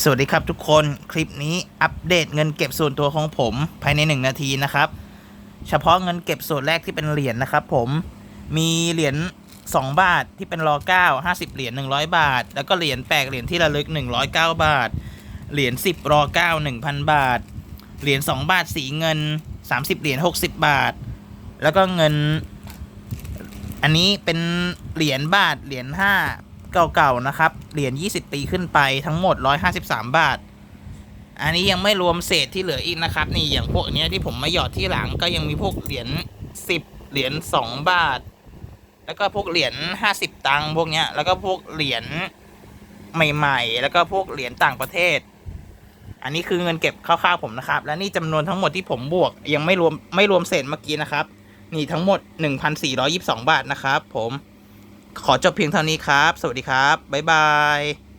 สวัสดีครับทุกคนคลิปนี้อัปเดตเงินเก็บส่วนตัวของผมภายใน 1 นาทีนะครับ เฉพาะเงินเก็บส่วนแรกที่เป็นเหรียญนะครับ ผมมีเหรียญ2 บาทที่เป็นรอ9 50 เหรียญ100 บาท แล้วก็เหรียญแปกเหรียญที่ระลึก 109 บาท เหรียญ10รอ9 1,000 บาท เหรียญ2บาทสีเงิน 30 เหรียญ60 บาท แล้วก็เงิน อันนี้เป็นเหรียญบาทเหรียญห้า เก่าๆนะครับ เหรียญ 20 ปีขึ้นไปทั้งหมด 153 บาท อันนี้ยังไม่รวมเศษที่เหลืออีกนะครับ นี่อย่างพวกนี้ที่ผมมาหยอดที่หลังก็ยังมีพวกเหรียญ 10 เหรียญ 2 บาท แล้วก็พวกเหรียญ 50 ตังค์พวกนี้แล้วก็พวกเหรียญใหม่ๆ แล้วก็พวกเหรียญต่างประเทศ อันนี้คือเงินเก็บคร่าวๆผมนะครับ และนี่จำนวนทั้งหมดที่ผมบวกยังไม่รวมไม่รวมเศษเมื่อกี้นะครับ นี่ทั้งหมด 1,422 บาทนะครับผม ขอจบเพียงเท่านี้ครับ สวัสดีครับ บ๊ายบาย